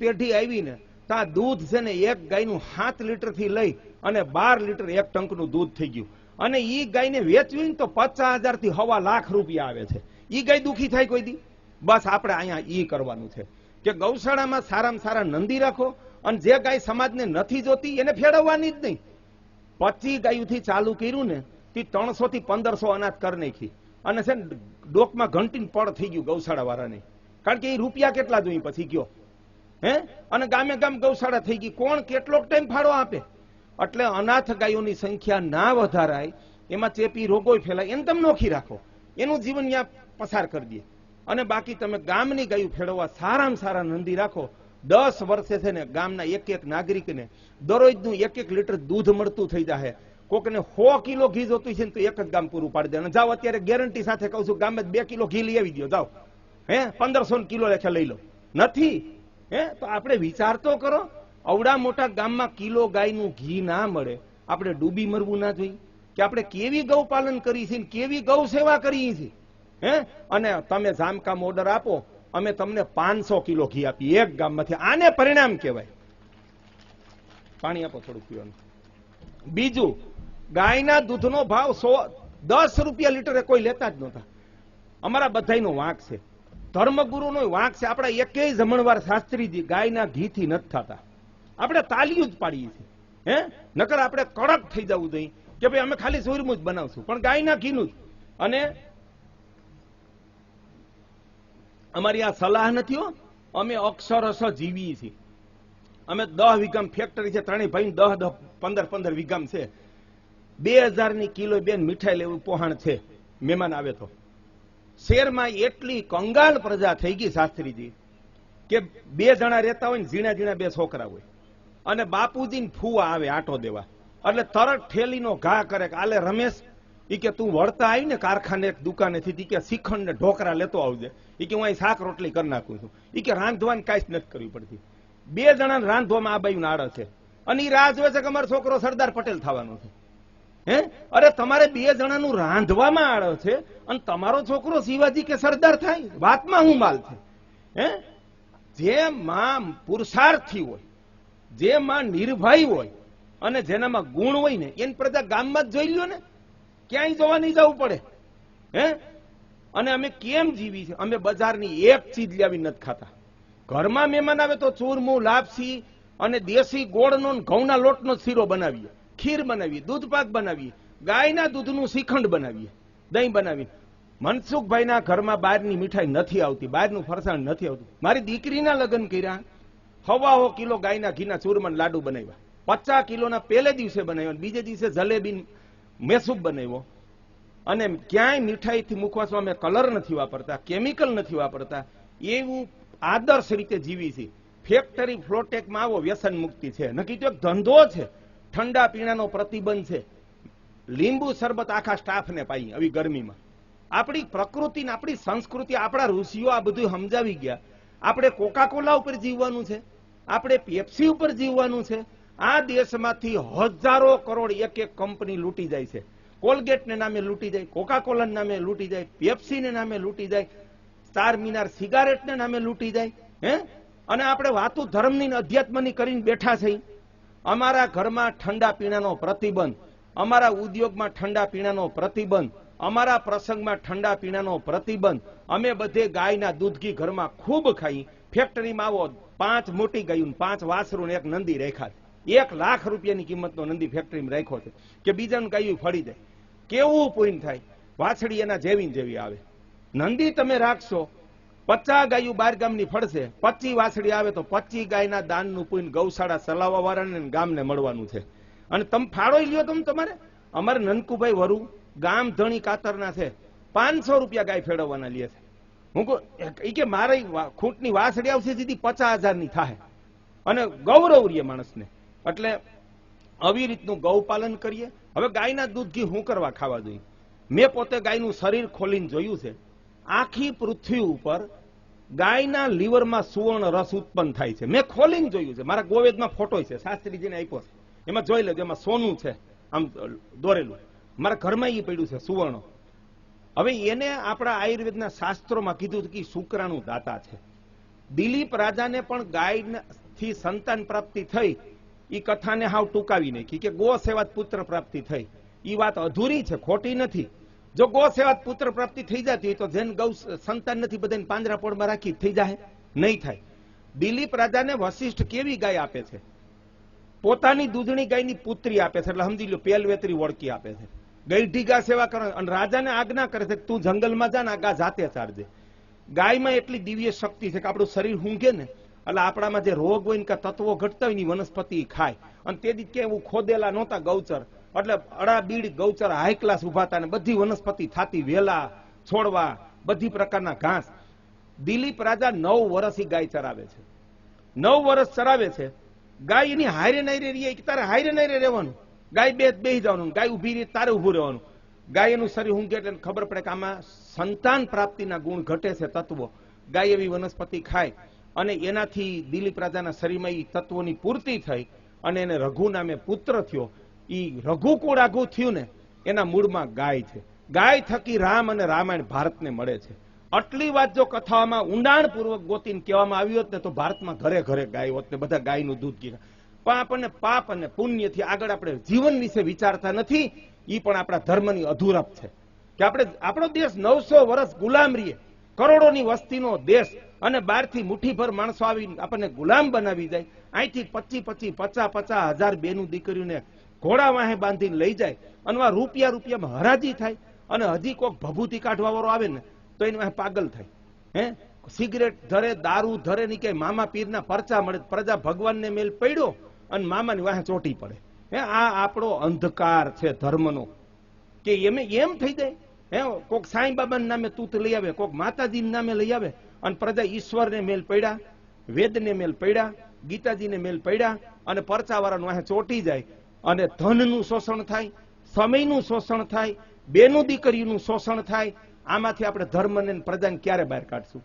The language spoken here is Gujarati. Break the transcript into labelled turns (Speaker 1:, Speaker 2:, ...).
Speaker 1: પેઢી આવી ને ત્યાં દૂધ છે ને એક ગાયનું સાત લીટરથી લઈ અને બાર લીટર એક ટંકનું દૂધ થઈ ગયું. અને ઈ ગાયને વેચવી તો પચાસ હજારથી હવા લાખ રૂપિયા આવે છે. ઈ ગાય દુખી થાય કોઈ દી? બસ આપણે અહીંયા ઈ કરવાનું છે. કે ગૌશાળામાં સારામાં સારા નંદી રાખો અને જે ગાય સમાજને નથી જોતી એને ફેરવવાની જ નહીં. પચી ગાયુંથી ચાલુ કર્યું ને તે ત્રણસો થી પંદરસો અનાજ કરી નાખી. અને છે ને ડોકમાં ઘંટીને પડ થઈ ગયું ગૌશાળા વાળાને કારણ કે એ રૂપિયા કેટલા જોઈએ પછી ગયો? હે? અને ગામે ગામ ગૌશાળા થઈ ગઈ. કોણ કેટલોક ટાઈમ ફાળો આપે? એટલે અનાથ ગાયોની સંખ્યા ના વધારાય, એમાં ચેપી રોગો ફેલાય, એને તમે નોખી રાખો. એનું જીવન ત્યાં પસાર કરી દે. અને બાકી તમે ગામની ગાયું ફેળવવા સારામાં સારા નંદી રાખો. દસ વર્ષે છે ને ગામના એક એક નાગરિકને દરરોજનું એક એક લીટર દૂધ મળતું થઈ જાય કોકને સો કિલો ઘી જોતું છે ને તો એક જ ગામ પૂરું પાડી દે. અને જાઓ અત્યારે ગેરંટી સાથે કહું છું, ગામે બે કિલો ઘી લઈ આવી દો જાઓ. હે? પંદરસો કિલો લેખે લઈ લો. નથી. હે? તો આપણે વિચાર તો કરો, અવડા મોટા ગામમાં કિલો ગાયનું ઘી ના મળે. આપણે ડૂબી મરવું ના જોઈએ. કે આપણે કેવી ગૌ પાલન કરી છે કેવી ગૌ સેવા કરીએ છીએ હે? અને તમે જામકામ ઓર્ડર આપો, અમે તમને પાંચસો કિલો ઘી આપીએ, એક ગામમાંથી. આને પરિણામ કહેવાય. પાણી આપો થોડું પીવાનું. બીજું, ગાયના દૂધનો ભાવ સો, દસ રૂપિયા લીટરે કોઈ લેતા જ નહોતા. અમારા બધાયનો વાંક છે. ધર્મગુરુનો વાંક છે. આપણા એકેય જમણવાર શાસ્ત્રીજી ગાયના ઘીથી નથી થતા. આપણે તાલીઓ જ પાડીએ છીએ. હે? નકર આપણે કડક થઈ જવું જોઈએ કે ભાઈ અમે ખાલી સુરમું જ બનાવશું. પણ ગાયના ઘીનું જ. અને અમારી આ સલાહ નથી હો. અમે અક્ષરશ જીવીએ છીએ. અમે દહ વીઘામ ફેક્ટરી છે. ત્રણેય ભાઈ દહ દહ પંદર પંદર વીઘામ છે. બે હજારની કિલો બેન મીઠાઈ લેવું પોહાણ છે. મહેમાન આવે તો. શેરમાં એટલી કંગાળ પ્રજા થઈ ગઈ શાસ્ત્રીજી કે બે જણા રહેતા હોય ને ઝીણા ઝીણા બે છોકરા હોય. અને બાપુજી ને ફૂવા આવે આટો દેવા. એટલે તરત ઠેલીનો ઘા કરે કે આલે રમેશ, ઈ કે તું વળતા આવી ને કારખાને દુકાનેથી કે શિખંડ ને ઢોકરા લેતો આવજે. ઈ કે હું અહીં શાક રોટલી કરી નાખું છું. ઈ કે રાંધવાની કાંઈ જ નથી કરવી પડતી. બે જણા રાંધવામાં આ બાયું આડે છે. અને ઈ રાહ જોવે છે કે અમારો છોકરો સરદાર પટેલ થવાનો છે. હે? અરે તમારે બે જણાનું રાંધવામાં આડે છે અને તમારો છોકરો શિવાજી કે સરદાર થાય? વાતમાં હું માલ છે. હે? જે માં પુરુષાર્થી હોય, જે માં નિર્ભય હોય અને જેનામાં ગુણ હોય ને, એની પ્રજા ગામમાં જ જોઈ લ્યો ને. ક્યાંય જોવા નહીં જવું પડે. હે? અને અમે કેમ જીવી છે? અમે બજારની એક ચીજ લાવી નથી ખાતા. ઘરમાં મહેમાન આવે તો ચૂરમું, લાપસી અને દેશી ગોળનો ઘઉંના લોટનો શીરો બનાવીએ. ખીર બનાવીએ દૂધપાક બનાવીએ ગાયના દૂધનું શ્રીખંડ બનાવીએ, દહીં બનાવીએ. મનસુખભાઈના ઘરમાં બહારની મીઠાઈ નથી આવતી, બહારનું ફરસાણ નથી આવતું. મારી દીકરીના લગ્ન કર્યા, હવાહો કિલો ગાયના ઘીના ચૂરમન લાડુ બનાવ્યા. પચાસ કિલોના પહેલે દિવસે બનાવ્યો બીજે દિવસે જલેબી મેસૂબ બનાવ્યો. અને ક્યાંય મીઠાઈથી મુખવાસમાં અમે કલર નથી વાપરતા, કેમિકલ નથી વાપરતા. એવું આદર્શ રીતે જીવી છે. ફેક્ટરી, ફ્લોટેકમાં આવો વ્યસન મુક્તિ છે. નક્કી તો એક ધંધો છે. ઠંડા પીણાનો પ્રતિબંધ છે. લીંબુ શરબત આખા સ્ટાફને પાઈ આવી ગરમીમાં. આપણી પ્રકૃતિ ને આપણી સંસ્કૃતિ, આપણા ઋષિઓ આ બધું સમજાવી ગયા. આપણે કોકાકોલા ઉપર જીવવાનું છે. આપણે પેપ્સી ઉપર જીવવાનું છે. આ દેશમાંથી હજારો કરોડ એક એક કંપની લૂંટી જાય છે. કોલગેટને નામે લૂંટી જાય કોકાકોલા નામે લૂંટી જાય પેપ્સીને નામે લૂંટી જાય ચાર મિનાર સિગારેટને નામે લૂંટી જાય, હે? અને આપણે વાતો ધર્મની અધ્યાત્મની કરીને બેઠા છે અમારા ઘરમાં ઠંડા પીણાનો પ્રતિબંધ, અમારા ઉદ્યોગમાં ઠંડા પીણાનો પ્રતિબંધ, અમારા પ્રસંગમાં ઠંડા પીણાનો પ્રતિબંધ. અમે બધે ગાયના દૂધ ઘી ઘરમાં ખૂબ ખાઈ, ફેક્ટરીમાં આવો, પાંચ મોટી ગાયું પાંચ વાસરું એક નંદી રેખા એક લાખ રૂપિયાની કિંમતનો નંદી ફેક્ટરીમાં રાખ્યો છે કે બીજાનું ગાયું ફળી જાય. કેવું પૂર્ણ થાય? વાછડી એના જેવી જેવી આવે. નંદી તમે રાખશો પચાસ ગાયું બાર ગામની ફળશે. પચી વાછડી આવે તો પચી ગાયના દાનનું પૂન ગૌશાળા ચલાવવા વાળાને ગામને મળવાનું છે. અને તમે ફાળો લ્યો તમે તમારે? અમારે નનકુભાઈ વરુ ગામ ધણી કાતરના છે. પાંચસો રૂપિયા ગાય ફેળવવાના લે છે. હું કહું એ કે મારે ખૂંટની વાસળી આવશે સીધી પચાસ હજારની થાય. અને ગૌરવ રીએ માણસને. એટલે આવી રીતનું ગૌપાલન કરીએ. હવે ગાયના દૂધ ઘી હું કરવા ખાવા જોઈએ? મેં પોતે ગાયનું શરીર ખોલીને જોયું છે. આખી પૃથ્વી ઉપર ગાયના લીવરમાં સુવર્ણ રસ ઉત્પન્ન થાય છે. મેં ખોલીને જોયું છે. મારા ગોવેદમાં ફોટો છે. શાસ્ત્રીજીને આપ્યો છે. એમાં જોઈ લેજો, એમાં સોનું છે. આમ દોરેલું. મારા ઘરમાં એ પડ્યું છે, સુવર્ણ. હવે એને આપણા આયુર્વેદના શાસ્ત્રોમાં કીધું કે શુક્રાણુ દાતા છે. દિલીપ રાજાને પણ ગાયથી સંતાન પ્રાપ્તિ થઈ. એ કથાને હાવ ટૂંકાવી નાખી કે ગો સેવાત પુત્ર પ્રાપ્તિ થઈ. એ વાત અધૂરી છે, ખોટી નથી. જો ગો સેવા પુત્ર પ્રાપ્તિ થઈ જતી તો જેન ગૌ સંતાન નથી, બધાને પાંજરાપોળમાં રાખી થઈ જાય. નહીં થાય. દિલીપ રાજાને વશિષ્ઠ કેવી ગાય આપે છે? પોતાની દૂધણી ગાયની પુત્રી આપે છે, એટલે સમજી લો પેલવેતરી ઓળખી આપે છે. ગઈઢી ગા સેવા કરે, અને રાજાને આજ્ઞા કરે છે તું જંગલમાં જા ને ગા જાતે ચારજે ગાયમાં એટલી દિવ્ય શક્તિ છે કે આપણું શરીર ઊંઘે ને, એટલે આપણામાં જે રોગ હોય ને તત્વો ઘટતા હોય ને વનસ્પતિ ખાય. અને તેથી કે એવું ખોદેલા નહોતા ગૌચર. એટલે અડા બીડ ગૌચર હાઈ ક્લાસ ઊભા હતા ને બધી વનસ્પતિ થાતી, વેલા, છોડવા, બધી પ્રકારના ઘાસ. દિલીપ રાજા નવ વર્ષથી ગાય ચરાવે છે. નવ વર્ષ ચરાવે છે. ગાય એની હારે નાયરે રહીએ કે તારે હારે નહીં રહેવાનું. ગાય બે બેહી જવાનું, ગાય ઊભી રહી તારે ઉભું રહેવાનું. ગાય એનું શરીર ઊંઘે એટલે ખબર પડે કે આમાં સંતાન પ્રાપ્તિના ગુણ ઘટે છે તત્વો. ગાય એવી વનસ્પતિ ખાય અને એનાથી દિલીપ રાજાના શરીરમાં એ તત્વોની પૂર્તિ થઈ અને એને રઘુ નામે પુત્ર થયો. ઈ રઘુ આઘું થયું ને, એના મૂળમાં ગાય છે. ગાય થકી રામ અને રામાયણ ભારતને મળે છે. આટલી વાત જો કથામાં ઊંડાણપૂર્વક ગોતીને કહેવામાં આવી હોત ને, તો ભારતમાં ઘરે ઘરે ગાય હોત ને, બધા ગાયનું દૂધ પીતા પણ આપણને પાપ અને પુણ્યથી આગળ આપણે જીવન વિશે વિચારતા નથી એ પણ આપણા ધર્મની અધૂરપ છે. કે આપણે, આપણો દેશ નવસો વર્ષ ગુલામ રહીએ. કરોડોની વસ્તીનો દેશ અને બહારથી મુઠ્ઠીભર માણસો આવી આપણને ગુલામ બનાવી જાય. અહીંથી પચી પચી પચાસ પચાસ હજાર બેનું દીકરીઓને ઘોડા વાહે બાંધીને લઈ જાય અને આ રૂપિયા રૂપિયામાં હરાજી થાય અને હજી કોઈક ભભૂતિ કાઢવા વાળો આવે ને તો એની વાહે પાગલ થાય. હે? સિગરેટ ધરે, દારૂ ધરે ની કે મામા પીરના પરચા મળે, પ્રજા ભગવાનને મેલ પડ્યો અને મામાની વાહે ચોટી પડે. હે, આ આપણો અંધકાર છે ધર્મનો. કે એમ એમ થઈ જાય? હે, કોક સાંઈ બાબાના નામે તૂત લઈ આવે, કોક માતાજીના નામે લઈ આવે અને પ્રજા ઈશ્વરને મેલ પડ્યા, વેદને મેલ પડ્યા, ગીતાજીને મેલ પડ્યા અને પરચાવાળાનું વાહે ચોટી જાય. અને ધનનું શોષણ થાય, સમયનું શોષણ થાય, બેનું દીકરીનું શોષણ થાય, આમાંથી આપણે ધર્મને પ્રજાને ક્યારે બહાર કાઢશું?